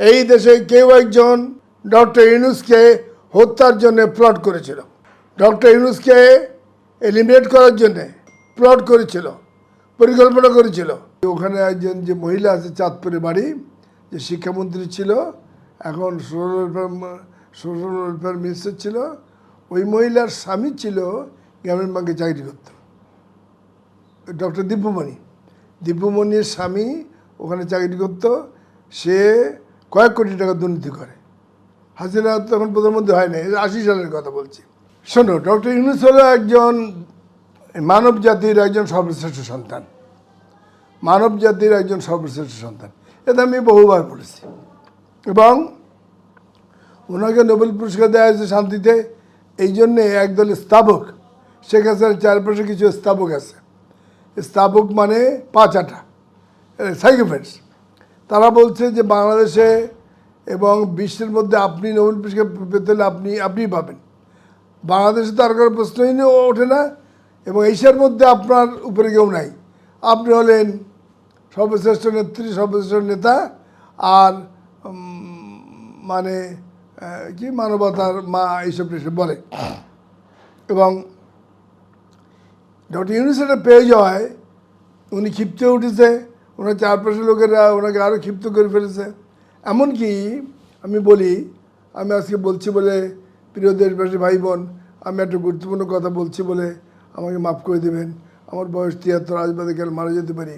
এই দেশে কেউ একজন ডক্টর ইউনুসকে হত্যার জন্য প্লট করেছিল। ডক্টর ইউনুসকে এলিমিনেট করার জন্য প্লট করেছিল, পরিকল্পনা করেছিল। ওখানে একজন যে মহিলা আছে চাঁদপুরে বাড়ি, যে শিক্ষামন্ত্রী ছিল, এখন social welfare social welfare minister ছিল, ওই মহিলার স্বামী ছিল গ্রামীণ ব্যাংকে চাকরি করতো। ডক্টর দিব্যমণি। দিব্যমণির স্বামী ওখানে চাকরি করতো। সে কয়েক কোটি টাকা দুর্নীতি করে। হাসিনা তখন প্রধানমন্ত্রী হয় না আশি সালের কথা বলছি। শোনো, ডক্টর ইউনুস হলো একজন মানব জাতির একজন সর্বশ্রেষ্ঠ সন্তান। মানব জাতির একজন সর্বশ্রেষ্ঠ সন্তান। এটা আমি বহুবার পড়েছি এবং ওনাকে নোবেল পুরস্কার দেওয়া হয়েছে শান্তিতে, এই জন্যে একদল স্থাপক শেখ হাসিনার চারপাশে কিছু স্থাপক আছে। স্থাপক মানে পাঁচ আটা। সাইকোফেন্স তারা বলছে যে বাংলাদেশে এবং বিশ্বের মধ্যে আপনি নোবেল পুরস্কার পেতে হলে আপনি, আপনিই পাবেন। বাংলাদেশে তার কোনো প্রশ্নই নেই ওঠে না। এবং এশিয়ার মধ্যে আপনার উপরে কেউ নাই। আপনি হলেন সর্বশ্রেষ্ঠ নেত্রী, সর্বশ্রেষ্ঠ নেতা আর মানে কি মানবতার মা এইসব টিসব বলে। এবং ডক্টর ইউনুস এটা পেয়ে যাওয়ায় উনি ক্ষিপ্ত উঠেছে। ওনার চারপাশের লোকেরা ওনাকে আরও ক্ষিপ্ত করে ফেলেছে। এমনকি আমি বলি, আমি আজকে বলছি বলে প্রিয় দেশবাসী ভাই বোন আমি একটা গুরুত্বপূর্ণ কথা বলছি বলে আমাকে মাফ করে দেবেন। আমার বয়স তিয়াত্তর, আজ বাদে কাল মারা যেতে পারি।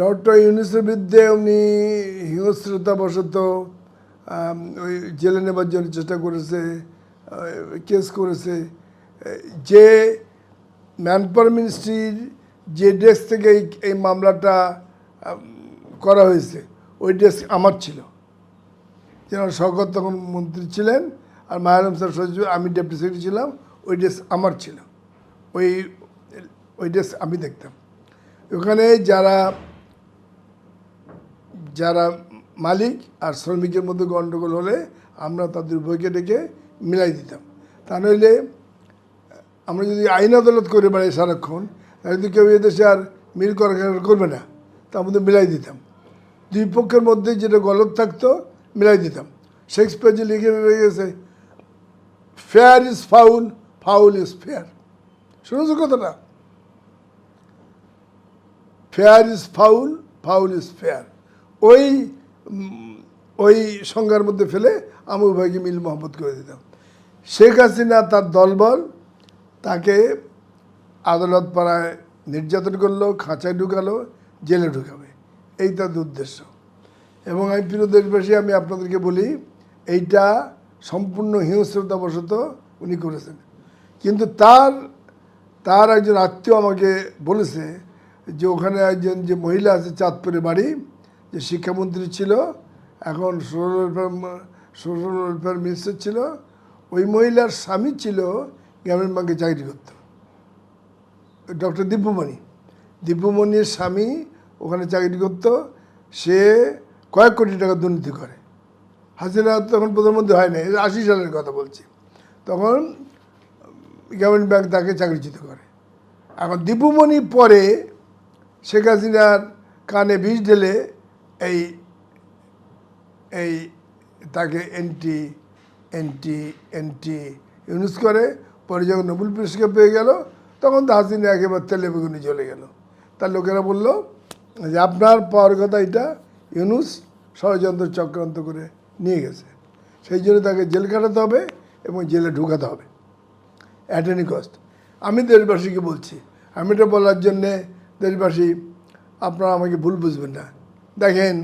ডক্টর ইউনুসের বিরুদ্ধে উনি হিংস্রতাবশত ওই জেলে নেবার জন্য চেষ্টা করেছে কেস করেছে। যে ম্যানপাওয়ার মিনিস্ট্রির যে ডেস্ক থেকে এই মামলাটা করা হয়েছে, ওই ডেস্ক আমার ছিল। যেন শওকত তখন মন্ত্রী ছিলেন, আর মায়ারম স্যার সচিব, আমি ডেপুটি সেক্রেটারি ছিলাম, ওই ডেস্ক আমার ছিল। ওই ওই ডেস্ক আমি দেখতাম। ওখানে যারা যারা মালিক আর শ্রমিকের মধ্যে গণ্ডগোল হলে আমরা তাদের উভয়কে ডেকে মিলাই দিতাম। তা নইলে আমরা যদি আইন আদালত করে বেড়াই সারাক্ষণ তো কেউ এদেশে আর মিল করা করবে না, তার মধ্যে মিলাই দিতাম। দুই পক্ষের মধ্যে যেটা গলত থাকতো, মিলাই দিতাম। শেক্সপিয়ার যে লিখে রয়ে গেছে fair is foul foul is fair. শুনেছো কথাটা? Fair is foul foul is fair. ওই ওই সংজ্ঞার মধ্যে ফেলে আমি উভয়কে মিল মোহাম্মত করে দিতাম। শেখ হাসিনা তার দলবল, তাকে আদালত পাড়ায় নির্যাতন করল, খাঁচায় ঢুকালো, জেলে ঢুকাবে। এই তাদের উদ্দেশ্য এবং আমি প্রিয় দেশবাসী, আমি আপনাদেরকে বলি, এইটা সম্পূর্ণ হিংস্রতাবশত উনি করেছেন। কিন্তু তার তার একজন আত্মীয় আমাকে বলেছে যে ওখানে একজন যে মহিলা আছে চাঁদপুরে বাড়ি, যে শিক্ষামন্ত্রী ছিল, এখন social welfare social welfare minister ছিল, ওই মহিলার স্বামী ছিল গ্রামীণ ব্যাংকে চাকরি করতো। ডক্টর দিব্যমণি। দিব্যমণির স্বামী ওখানে চাকরি করতো, সে কয়েক কোটি টাকা দুর্নীতি করে। হাসিনা তখন প্রধানমন্ত্রী হয় না আশি সালের কথা বলছি। তখন গ্রামীণ ব্যাংক তাকে চাকরিচ্যুত করে। এখন দীপুমণি পরে শেখ হাসিনার কানে বিষ ঢেলে এই এই তাকে এন্টি এন্টি এন্টি ইউনুস করে, পরে যখন নোবেল পুরস্কার পেয়ে গেল তখন তো হাসিনা একেবারে তেলে বেগুনি চলে গেল। তার লোকেরা বলল, যে আপনার পাওয়ার কথা এটা, ইউনুস ষড়যন্ত্র চক্রান্ত করে নিয়ে গেছে। সেই জন্য তাকে জেল কাটাতে হবে এবং জেলে ঢুকাতে হবে। অ্যাট এনি কস্ট আমি দেশবাসীকে বলছি, আমি এটা বলার জন্যে দেশবাসী, আপনারা আমাকে ভুল বুঝবেন না। দেখেন,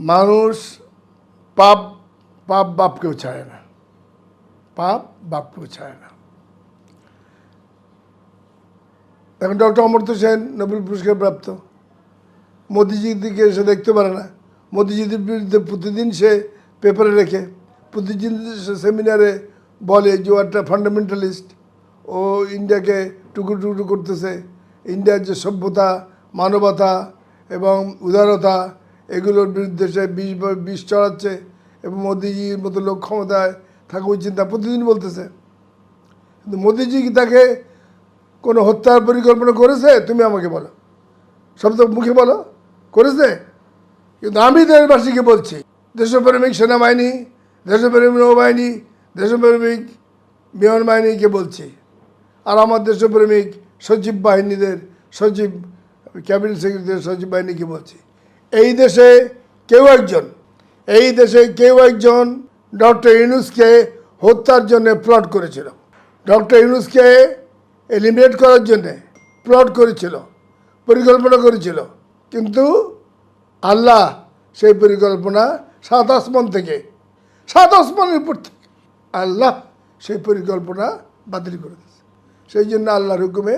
মানুষ পাপ পাপ বাপকেও ছাড়ে না। পাপ বাপকেও ছাড়ে না। এখন ডক্টর অমর্ত্য সেন নোবেল পুরস্কার প্রাপ্ত। মোদিজির দিকে সে দেখতে পারে না। মোদিজির বিরুদ্ধে প্রতিদিন সে পেপারে লেখে। প্রতিদিন সে সেমিনারে বলে যে একটা ফান্ডামেন্টালিস্ট ও ইন্ডিয়াকে টুকরো টুকরো করতেছে। ইন্ডিয়ার যে সভ্যতা, মানবতা এবং উদারতা, এগুলোর বিরুদ্ধে সে বিষ বিষ চড়াচ্ছে এবং মোদিজির মতো লোক ক্ষমতায় থাকা উচিত তা প্রতিদিন বলতেছে। কিন্তু মোদিজি তাকে কোনো হত্যার পরিকল্পনা করেছে? তুমি আমাকে বলো। সব তো মুখে বলো। করেছে? কিন্তু আমি দেশবাসীকে বলছি, দেশপ্রেমিক সেনাবাহিনী, দেশপ্রেমিক নৌবাহিনী, দেশপ্রেমিক বিমান বাহিনীকে বলছি। আর আমার দেশপ্রেমিক সচিব বাহিনীদের, সচিব, ক্যাবিনেট সেক্রেটারি সচিব বাহিনীকে বলছি। এই দেশে কেউ একজন, এই দেশে কেউ একজন ডক্টর ইউনুসকে হত্যার জন্য প্লট করেছিল। ডক্টর ইউনুসকে এলিমিনেট করার জন্যে প্লট করেছিল, পরিকল্পনা করেছিল। কিন্তু আল্লাহ সেই পরিকল্পনা সাত আসমান থেকে, সাত আসমানের উপর থেকে আল্লাহ সেই পরিকল্পনা বাতিল করে দিয়েছে। সেই জন্য আল্লাহর হুকুমে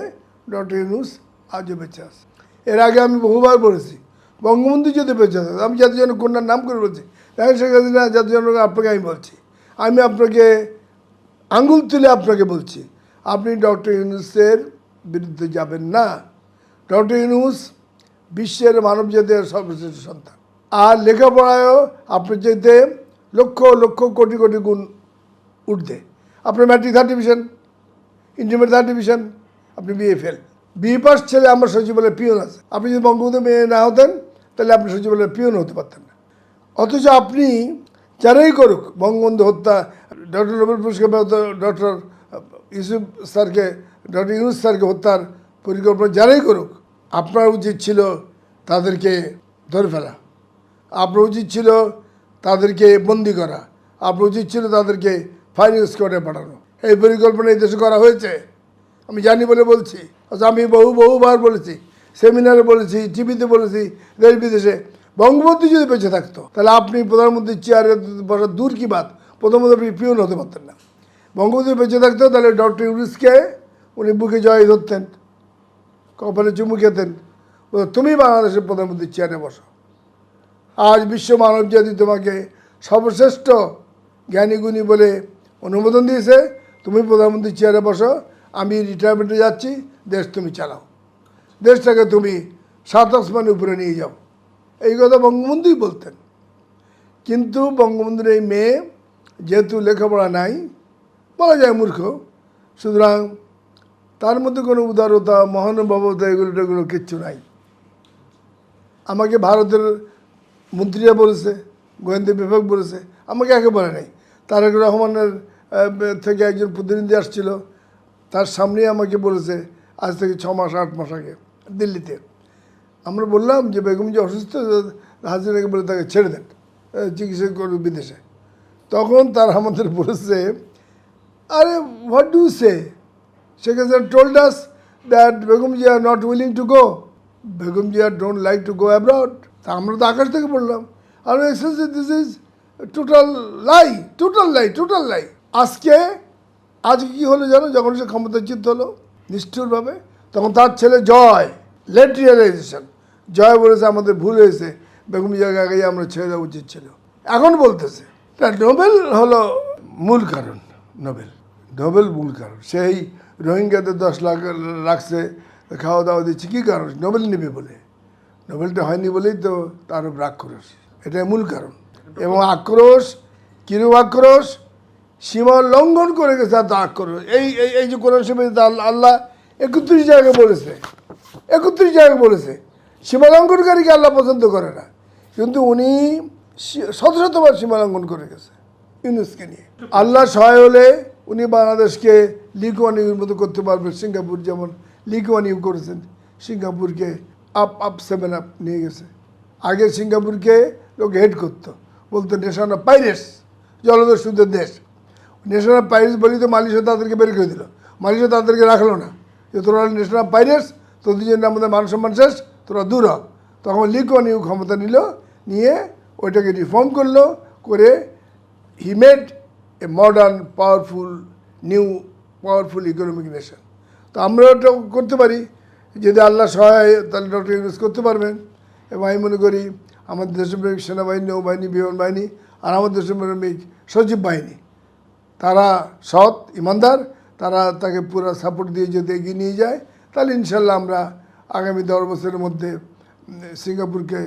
ডক্টর ইউনুস আজও বেঁচে আছে। এর আগে আমি বহুবার বলেছি, বঙ্গবন্ধু যদি বেঁচে থাকে, আমি জাতির জন্য কন্যার নাম করে বলছি দেখেন শেখ হাসিনা জাতির জন্য আপনাকে আমি বলছি, আমি আপনাকে আঙ্গুল তুলে আপনাকে বলছি আপনি ডক্টর ইউনুসের বিরুদ্ধে যাবেন না। ডক্টর ইউনুস বিশ্বের মানব জাতির সর্বশ্রেষ্ঠ সন্তান। আর লেখাপড়ায়ও আপনার যেতে লক্ষ লক্ষ কোটি কোটি গুণ উঠবে আপনার matric third division intermediate third division আপনি বিএ ফেল বিএ পাস ছেলে আমার সচিবালয়ের পিয়ন আছে। আপনি যদি বঙ্গবন্ধু মেয়ে না হতেন, তাহলে আপনি সচিবালয়ের পিয়ন হতে পারতেন না। অথচ আপনি যারাই করুক, বঙ্গবন্ধু হত্যা, ডক্টর নোবেল পুরস্কার ডক্টর ইউসুফ স্যারকে, ডক্টর ইউনুস স্যারকে হত্যার পরিকল্পনা যারাই করুক, আপনার উচিত ছিল তাদেরকে ধরে ফেলা। আপনার উচিত ছিল তাদেরকে বন্দি করা। আপনার উচিত ছিল তাদেরকে ফাইনাল স্কোয়াডে পাঠানো। এই পরিকল্পনা এই দেশে করা হয়েছে। আমি জানি বলে বলছি। আমি বহু, বহুবার বলেছি। সেমিনারে বলেছি, টিভিতে বলেছি, দেশ বিদেশে। বঙ্গবন্ধু যদি বেঁচে থাকতো, তাহলে আপনি প্রধানমন্ত্রীর চেয়ারে বসার দূর কি বাদ প্রথমত আপনি পিউন হতে পারতেন না। বঙ্গবন্ধু বেঁচে থাকতো, তাহলে ডক্টর ইউনুসকে উনি বুকে জয় ধরতেন, কপালে চুমু খেতেন। তুমি বাংলাদেশের প্রধানমন্ত্রীর চেয়ারে বসো। আজ বিশ্ব মানব জাতি তোমাকে সর্বশ্রেষ্ঠ জ্ঞানীগুণী বলে অনুমোদন দিয়েছে। তুমি প্রধানমন্ত্রীর চেয়ারে বসো, আমি রিটায়ারমেন্টে যাচ্ছি, দেশ তুমি চালাও। দেশটাকে তুমি সাত আসমানের উপরে নিয়ে যাও। এই কথা বঙ্গবন্ধুই বলতেন। কিন্তু বঙ্গবন্ধুর এই মেয়ে যেহেতু লেখাপড়া নাই বলা যায় মূর্খ। সুতরাং তার মধ্যে কোনো উদারতা, মহানুভবতা এগুলো এগুলো কিচ্ছু নাই। আমাকে ভারতের মন্ত্রীরা বলেছে, গোয়েন্দা বিভাগ বলেছে, আমাকে একে বলে নাই। তারেক রহমানের থেকে একজন প্রতিনিধি আসছিল, তার সামনেই আমাকে বলেছে, আজ থেকে ছ মাস, আট মাস আগে, দিল্লিতে। আমরা বললাম যে, বেগম যে অসুস্থ হাজিরাকে বলে তাকে ছেড়ে দেন চিকিৎসা করবে বিদেশে। তখন তার আমাদের বলেছে আরে what do say Sheikh Hassan told us that Begumji are not willing to go. Begumji don't like to go abroad. আমরা তো আকাশ থেকে বললাম আর this is total lie total lie total lie আজকে আজকে কি হলো জানো? যখন সে ক্ষমতাচ্যুত হলো, নিষ্ঠুরভাবে, তখন তার ছেলে জয় লেট রিয়েলাইজেশন জয় বলেছে, আমাদের ভুল হয়েছে। বেগম আগেই আমরা ছেড়ে দেওয়া উচিত ছিল। এখন বলতেছে নোবেল হলো মূল কারণ নোবেল। নোবেল মূল কারণ। সেই রোহিঙ্গাদের দশ লাখ রাখছে খাওয়া দাওয়া দিচ্ছে, কী কারণ? নোবেল নেবে বলে। নোবেলটা হয়নি বলেই তো তার উপর আক্রোশ। এটাই মূল কারণ। এবং আক্রোশ, কিরূপ আক্রোশ? সীমা লঙ্ঘন করে গেছে তার আক্রোশ। এই এই যে কোরআন শরীফে আল্লাহ একত্রিশ জায়গায় বলেছে, একত্রিশ জায়গায় বলেছে, সীমা লঙ্ঘনকারীকে আল্লাহ পছন্দ করে না। কিন্তু উনি শত, শতবার সীমা লঙ্ঘন করে গেছে। ইউনুসকে নিয়ে। আল্লাহ সহায় হলে উনি বাংলাদেশকে লিগ ওয়ান ইউর মতো করতে পারবেন সিঙ্গাপুর যেমন লিগ ওয়ান ইউ করেছেন, সিঙ্গাপুরকে আপ আপ সেভেন আপ নিয়ে গেছে। আগে সিঙ্গাপুরকে লোক হেড করতো, বলতো নেশন অফ পাইরেটস জলদস্যুদের দেশ। নেশন অফ পাইরেটস বলি তো মালয়েশিয়া তাদেরকে বের করে দিল। মালয়েশিয়া তাদেরকে রাখল না। যে, তোরা নেশন অফ পাইরেটস তোদের জন্য আমাদের মান সম্মান শেষ, তোরা দূর হ। তখন লিগ ওয়ান ইউ ক্ষমতা নিল, নিয়ে ওইটাকে রিফর্ম করল, করে he made a modern powerful new powerful economic nation তো আমরা ওটা করতে পারি যদি আল্লাহ সহায় হয়, তাহলে ডক্টর ইউনুস করতে পারবেন। এবং আমি মনে করি আমাদের দেশপ্রেমিক সেনাবাহিনী নৌবাহিনী বিমান বাহিনী আর আমাদের দেশপ্রেমিক সচিব বাহিনী তারা সৎ ইমানদার তারা তাকে পুরো সাপোর্ট দিয়ে যদি এগিয়ে নিয়ে যায় তাহলে ইনশাল্লাহ আমরা আগামী দশ বছরের মধ্যে সিঙ্গাপুরকে